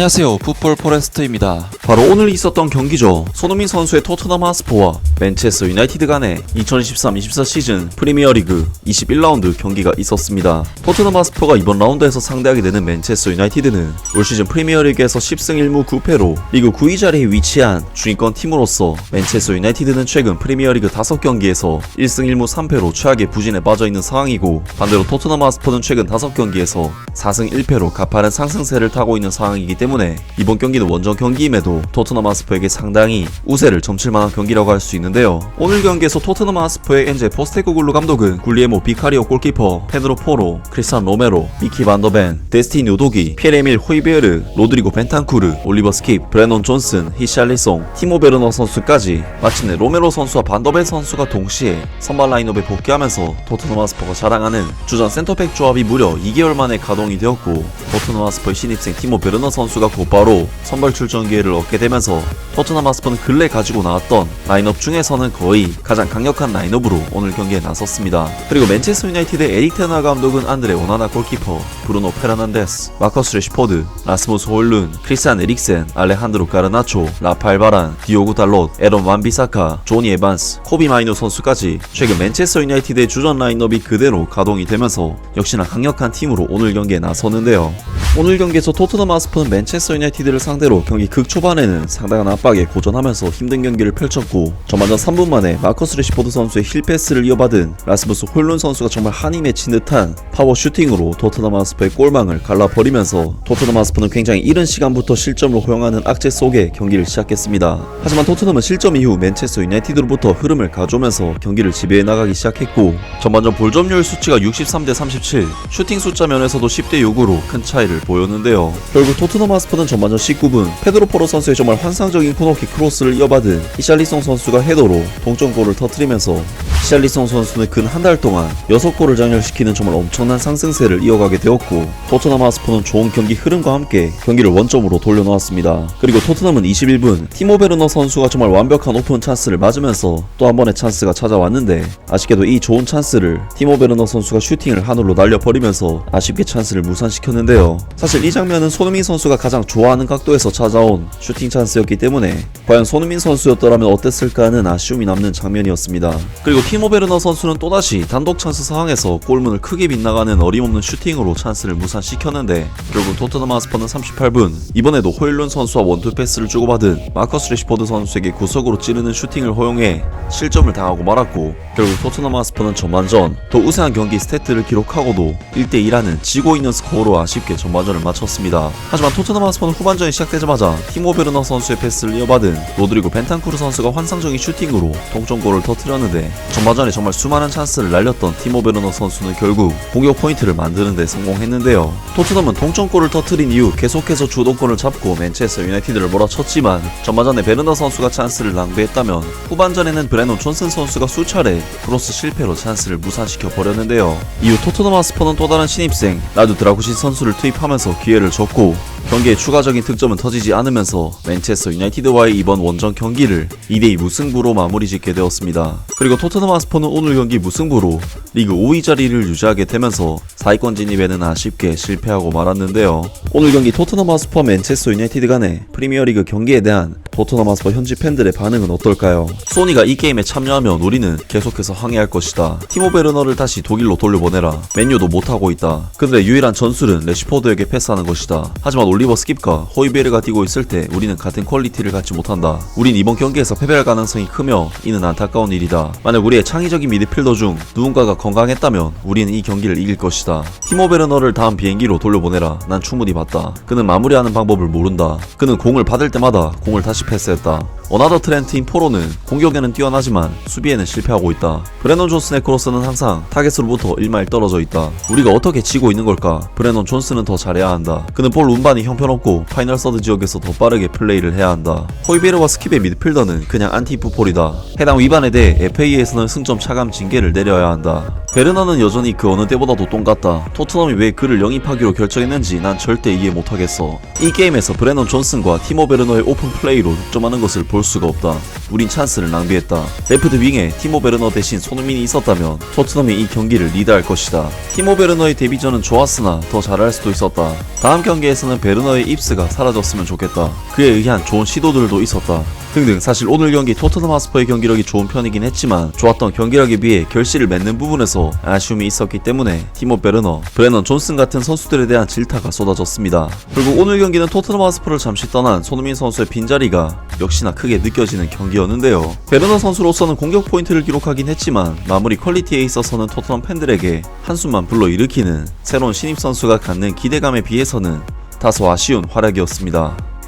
안녕하세요. 풋볼 포레스트입니다. 바로 오늘 있었던 경기죠. 손흥민 선수의 토트넘 하스포와 맨체스터 유나이티드 간의 2023-24 시즌 프리미어리그 21라운드 경기가 있었습니다. 토트넘 하스포가 이번 라운드에서 상대하게 되는 맨체스터 유나이티드는 올 시즌 프리미어리그에서 10승 1무 9패로 리그 9위 자리에 위치한 중위권 팀으로서 맨체스터 유나이티드는 최근 프리미어리그 5경기에서 1승 1무 3패로 최악의 부진에 빠져 있는 상황이고 반대로 토트넘 하스포는 최근 5경기에서 4승 1패로 가파른 상승세를 타고 있는 상황이기 때문에 이번 경기는 원정 경기임에도 토트넘 하스퍼에게 상당히 우세를 점칠 만한 경기라고 할 수 있는데요. 오늘 경기에서 토트넘 하스퍼의 엔제 포스테코글루 감독은 굴리에모 비카리오 골키퍼, 페드로 포로, 크리스탄 로메로, 미키 반더벤, 데스티니 우도기, 피에레밀 호이베르, 로드리고 벤탄쿠르, 올리버 스킵, 브레논 존슨, 히샬리송, 티모 베르너 선수까지 마침내 로메로 선수와 반더벤 선수가 동시에 선발 라인업에 복귀하면서 토트넘 하스퍼가 자랑하는 주전 센터백 조합이 무려 2개월 만에 가동이 되었고 토트넘 하스퍼의 신입생 티모 베르너 선수 가 곧바로 선발 출전 기회를 얻게 되면서 토트넘 하스퍼는 근래 가지고 나왔던 라인업 중에서는 거의 가장 강력한 라인업으로 오늘 경기에 나섰습니다. 그리고 맨체스터 유나이티드의 에릭 테나 감독은 안드레 오나나 골키퍼, 브루노 페르난데스, 마커스 레시포드, 라스무스 홀룬, 크리스안 에릭센, 알레한드로 까르나초, 라파엘 바란, 디오구 달롯, 에런 완비사카, 조니 에반스, 코비 마이노 선수까지 최근 맨체스터 유나이티드의 주전 라인업이 그대로 가동이 되면서 역시나 강력한 팀으로 오늘 경기에 나섰는데요. 오늘 경기에서 토트넘 하스퍼는 맨체스터 유나이티드를 상대로 경기 극 초반에는 상당한 압박에 고전하면서 힘든 경기를 펼쳤고 전반전 3분 만에 마커스 레시포드 선수의 힐패스를 이어받은 라스무스 홀룬 선수가 정말 한이 맺힌 듯한 파워 슈팅으로 토트넘 하스퍼의 골망을 갈라버리면서 토트넘 하스퍼는 굉장히 이른 시간부터 실점을 허용하는 악재 속에 경기를 시작했습니다. 하지만 토트넘은 실점 이후 맨체스터 유나이티드로부터 흐름을 가져오면서 경기를 지배해 나가기 시작했고 전반전 볼점률 수치가 63대 37 슈팅 숫자 면에서도 10대 6으로 큰 차이를 보였는데요. 결국 토트넘 하스퍼는 전반전 19분 페드로 포로 선수의 정말 환상적인 코너킥 크로스를 이어받은 히샬리송 선수가 헤더로 동점골을 터뜨리면서 히샬리송 선수는 근 한 달 동안 6골을 장렬시키는 정말 엄청난 상승세를 이어가게 되었고 토트넘 하스퍼는 좋은 경기 흐름과 함께 경기를 원점으로 돌려놓았습니다. 그리고 토트넘은 21분 티모 베르너 선수가 정말 완벽한 오픈 찬스를 맞으면서 또 한 번의 찬스가 찾아왔는데 아쉽게도 이 좋은 찬스를 티모 베르너 선수가 슈팅을 하늘로 날려버리면서 아쉽게 찬스를 무산시켰는데요. 사실 이 장면은 손흥민 선수가 가장 좋아하는 각도에서 찾아온 슈팅 찬스였기 때문에 과연 손흥민 선수였더라면 어땠을까 하는 아쉬움이 남는 장면이었습니다. 그리고 티모 베르너 선수는 또다시 단독 찬스 상황에서 골문을 크게 빗나가는 어림없는 슈팅으로 찬스를 무산시켰는데 결국 토트넘 하스퍼는 38분 이번에도 호일룬 선수와 원투 패스를 주고받은 마커스 레시포드 선수에게 구석으로 찌르는 슈팅을 허용해 실점을 당하고 말았고 결국 토트넘 하스퍼는 전반전 더 우세한 경기 스태트를 기록하고도 1대2라는 지고 있는 스코어로 아쉽게 전반전을 마쳤습니다. 하지만 토트넘 하스퍼는 후반전이 시작되자마자 티모 베르너 선수의 패스를 이어받은 로드리고 벤탄쿠르 선수가 환상적인 슈팅으로 동점골을 터뜨렸는데 전반전에 정말 수많은 찬스를 날렸던 티모 베르너 선수는 결국 공격 포인트를 만드는데 성공했는데요. 토트넘은 동점골을 터뜨린 이후 계속해서 주도권을 잡고 맨체스터 유나이티드를 몰아쳤지만 전반전에 베르너 선수가 찬스를 낭비했다면 후반전에는 브레논 존슨 선수가 수차례 크로스 실패로 찬스를 무산시켜 버렸는데요. 이후 토트넘 하스퍼는 또 다른 신입생 라두 드라구시 선수를 투입하면서 기회를 줬고 경기에 추가적인 득점은 터지지 않으면서 맨체스터 유나이티드와의 이번 원정 경기를 2대2 무승부로 마무리 짓게 되었습니다. 그리고 토트넘 하스퍼는 오늘 경기 무승부로 리그 5위 자리를 유지하게 되면서 4위권 진입에는 아쉽게 실패하고 말았는데요. 오늘 경기 토트넘 하스퍼 맨체스터 유나이티드 간의 프리미어리그 경기에 대한 토트넘 하스퍼 현지 팬들의 반응은 어떨까요? 소니가 이 게임에 참여하면 우리는 계속해서 항의할 것이다. 티모 베르너를 다시 독일로 돌려보내라. 맨유도 못하고 있다. 그들의 유일한 전술은 레시포드에게 패스하는 것이다. 하지만 올리버 스킵과 호이베르가 뛰고 있을 때 우리는 같은 퀄리티를 갖지 못한다. 우린 이번 경기에서 패배할 가능성이 크며 이는 안타까운 일이다. 만약 우리의 창의적인 미드필더 중 누군가가 건강했다면 우리는 이 경기를 이길 것이다. 티모 베르너를 다음 비행기로 돌려보내라. 난 충분히 봤다. 그는 마무리하는 방법을 모른다. 그는 공을 받을 때마다 공을 다시 패스했다. 어나더 트렌트인 포로는 공격에는 뛰어나지만 수비에는 실패하고 있다. 브레논 존슨의 크로스는 항상 타겟으로부터 1마일 떨어져 있다. 우리가 어떻게 지고 있는 걸까? 브레논 존슨은 더 잘해야 한다. 그는 볼 운반이 형편없고 파이널 서드 지역에서 더 빠르게 플레이를 해야 한다. 호이베르와 스킵의 미드필더는 그냥 안티푸폴이다. 해당 위반에 대해 FA에서는 승점 차감 징계를 내려야 한다. 베르너는 여전히 그 어느 때보다도 똥같다. 토트넘이 왜 그를 영입하기로 결정했는지 난 절대 이해 못하겠어. 이 게임에서 브레논 존슨과 티모 베르너의 오픈 플레이로 득점하는 것을 볼 수가 없다. 우린 찬스를 낭비했다. 레프트 윙에 티모 베르너 대신 손흥민이 있었다면 토트넘이 이 경기를 리드할 것이다. 티모 베르너의 데뷔전은 좋았으나 더 잘할 수도 있었다. 다음 경기에서는 베르너의 입스가 사라졌으면 좋겠다. 그에 의한 좋은 시도들도 있었다. 등등 사실 오늘 경기 토트넘 하스퍼의 경기력이 좋은 편이긴 했지만 좋았던 경기력에 비해 결실을 맺는 부분에서 아쉬움이 있었기 때문에 티모 베르너, 브레넌 존슨 같은 선수들에 대한 질타가 쏟아졌습니다. 결국 오늘 경기는 토트넘 하스퍼를 잠시 떠난 손흥민 선수의 빈자리가 역시나 크게 느껴지는 경기였는데요. 베르너 선수로서는 공격 포인트를 기록하긴 했지만 마무리 퀄리티에 있어서는 토트넘 팬들에게 한숨만 불러일으키는 새로운 신입 선수가 갖는 기대감에 비해서는 다소 아쉬운 활약이었습니다.